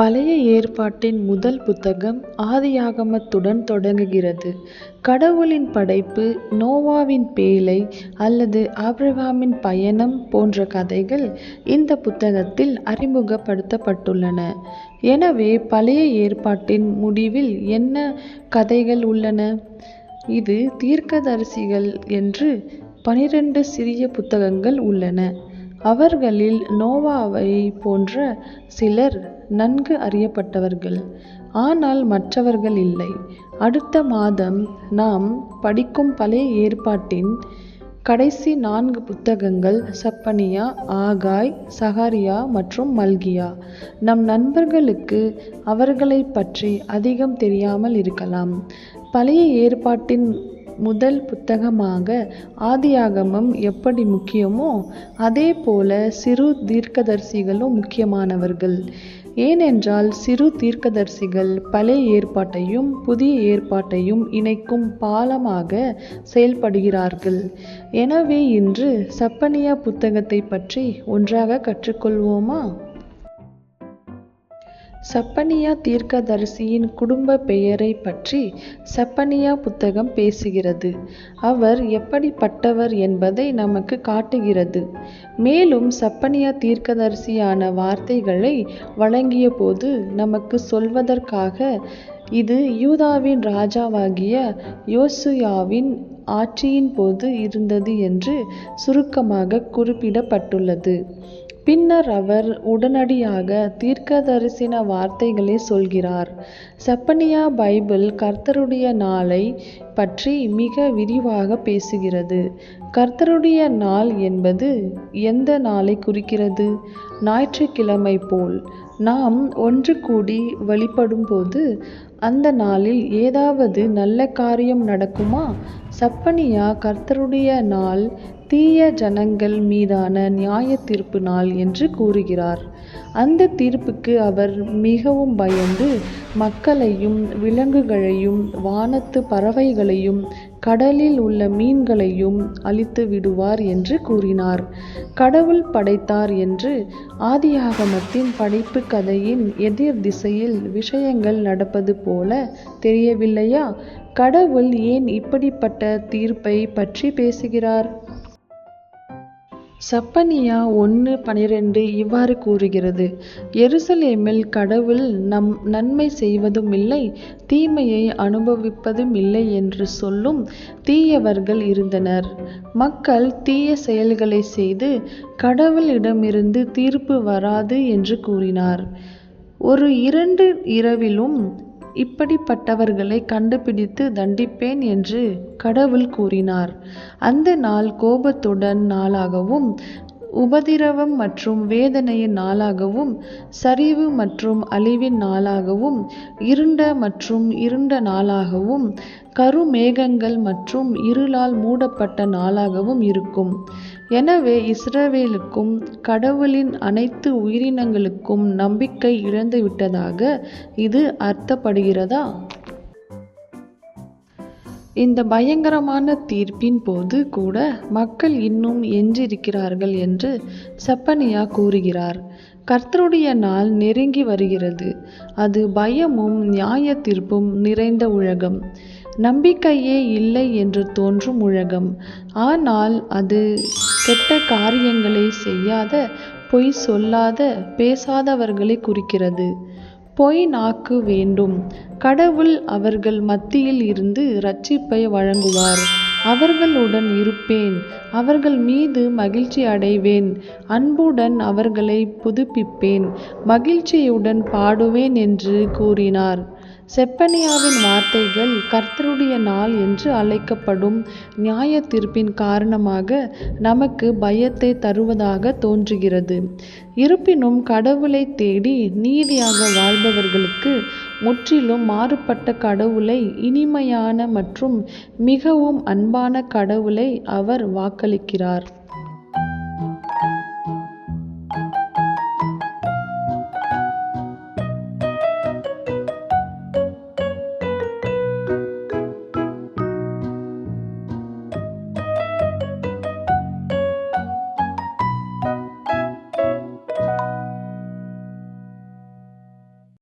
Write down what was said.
பழைய ஏற்பாட்டின் முதல் புத்தகம் ஆதியாகமத்துடன் தொடங்குகிறது. கடவுளின் படைப்பு நோவாவின் பேழை அல்லது ஆப்ரஹாமின் பயணம் போன்ற கதைகள் இந்த புத்தகத்தில் அறிமுகப்படுத்தப்பட்டுள்ளன. எனவே பழைய ஏற்பாட்டின் முடிவில் என்ன கதைகள் உள்ளன. இது தீர்க்கதரிசிகள் என்று பனிரெண்டு சிறிய புத்தகங்கள் உள்ளன. அவர்களில் நோவாவைப் போன்ற சிலர் நன்கு அறியப்பட்டவர்கள். ஆனால் மற்றவர்கள் இல்லை. அடுத்த மாதம் நாம் படிக்கும் பழைய ஏற்பாட்டின் கடைசி நான்கு புத்தகங்கள் சப்பனியா ஆகாய் சஹாரியா மற்றும் மல்கியா. நம் நண்பர்களுக்கு அவர்களை பற்றி அதிகம் தெரியாமல் இருக்கலாம். பழைய ஏற்பாட்டின் முதல் புத்தகமாக ஆதியாகமம் எப்படி முக்கியமோ அதேபோல சிறு தீர்க்கதரிசிகளும் முக்கியமானவர்கள். ஏனென்றால் சிறு தீர்க்கதரிசிகள் பழைய ஏற்பாட்டையும் புதிய ஏற்பாட்டையும் இணைக்கும் பாலமாக செயல்படுகிறார்கள். எனவே இன்று சப்பனியா புத்தகத்தைப் பற்றி ஒன்றாக கற்றுக்கொள்வோமா. சப்பனியா தீர்க்கதரிசியின் குடும்பப் பெயரைப் பற்றி சப்பனியா புத்தகம் பேசுகிறது. அவர் எப்படிப்பட்டவர் என்பதை நமக்குக் காட்டுகிறது. மேலும் சப்பனியா தீர்க்கதரிசியான வார்த்தைகளை வழங்கியபோது நமக்குச் சொல்வதற்காக இது யூதாவின் ராஜாவாகிய யோசுயாவின் ஆட்சியின் போது இருந்தது என்று சுருக்கமாகக் குறிப்பிடப்பட்டுள்ளது. பின்னர் அவர் உடனடியாக தீர்க்கதரிசன வார்த்தைகளை சொல்கிறார். சப்பனியா பைபிள் கர்த்தருடைய நாளை பற்றி மிக விரிவாக பேசுகிறது. கர்த்தருடைய நாள் என்பது எந்த நாளை குறிக்கிறது. ஞாயிற்றுக்கிழமை போல் நாம் ஒன்று கூடி வழிபடும்போது அந்த நாளில் ஏதாவது நல்ல காரியம் நடக்குமா. சப்பனியா கர்த்தருடைய நாள் தீய ஜனங்கள் மீதான நியாயத்தீர்ப்பு நாள் என்று கூறுகிறார். அந்த தீர்ப்புக்கு அவர் மிகவும் பயந்து மக்களையும் விலங்குகளையும் வானத்துப் பறவைகளையும் கடலில் உள்ள மீன்களையும் அழித்து விடுவார் என்று கூறினார். கடவுள் படைத்தார் என்று ஆதியாகமத்தின் படைப்பு கதையின் எதிர் திசையில் விஷயங்கள் நடப்பது போல தெரியவில்லையா. கடவுள் ஏன் இப்படிப்பட்ட தீர்ப்பைப் பற்றி பேசுகிறார். சப்பனியா ஒன்று பன்னிரண்டு இவ்வாறு கூறுகிறது எருசலேமில் கடவுள் நம் நன்மை செய்வதுமில்லை தீமையை அனுபவிப்பதும் இல்லை என்று சொல்லும் தீயவர்கள் இருந்தனர். மக்கள் தீய செயல்களை செய்து கடவுளிடமிருந்து தீர்ப்பு வராது என்று கூறினார். ஒரு இரண்டு இரவிலும் இப்படிப்பட்டவர்களை கண்டுபிடித்து தண்டிப்பேன் என்று கடவுள் கூறினார். அந்த நாள் கோபத்துடன் நாளாகவும் உபதிரவம் மற்றும் வேதனையின் நாளாகவும் சரிவு மற்றும் அழிவின் நாளாகவும் இருண்ட மற்றும் இருண்ட நாளாகவும் கருமேகங்கள் மற்றும் இருளால் மூடப்பட்ட நாளாகவும் இருக்கும். எனவே இஸ்ரவேலுக்கும் கடவுளின் அனைத்து உயிரினங்களுக்கும் நம்பிக்கை இழந்துவிட்டதாக இது அர்த்தப்படுகிறதா. இந்த பயங்கரமான தீர்ப்பின் போது கூட மக்கள் இன்னும் எஞ்சியிருக்கிறார்கள் என்று சப்பனியா கூறுகிறார். கர்த்தருடைய நாள் நெருங்கி வருகிறது. அது பயமும் நியாயத்தீர்ப்பும் நிறைந்த உலகம். நம்பிக்கையே இல்லை என்று தோன்றும் உலகம். ஆனால் அது கெட்ட காரியங்களை செய்யாத பொய் சொல்லாத பேசாதவர்களைக் குறிக்கிறது. பொய் நாக்கு வேண்டும். கடவுள் அவர்கள் மத்தியில் இருந்து ரட்சிப்பை வழங்குவார். அவர்களுடன் இருப்பேன் அவர்கள் மீது மகிழ்ச்சி அடைவேன் அன்புடன் அவர்களை புதுப்பிப்பேன் மகிழ்ச்சியுடன் பாடுவேன் என்று கூறினார். செப்பனியாவின் வார்த்தைகள் கர்த்தருடைய நாள் என்று அழைக்கப்படும் நியாயத்தீர்ப்பின் காரணமாக நமக்கு பயத்தை தருவதாகத் தோன்றுகிறது. இருப்பினும் கடவுளைத் தேடி நீதியாக வாழ்பவர்களுக்கு முற்றிலும் மாறுபட்ட கடவுளை இனிமையான மற்றும் மிகவும் அன்பான கடவுளை அவர் வாக்களிக்கிறார்.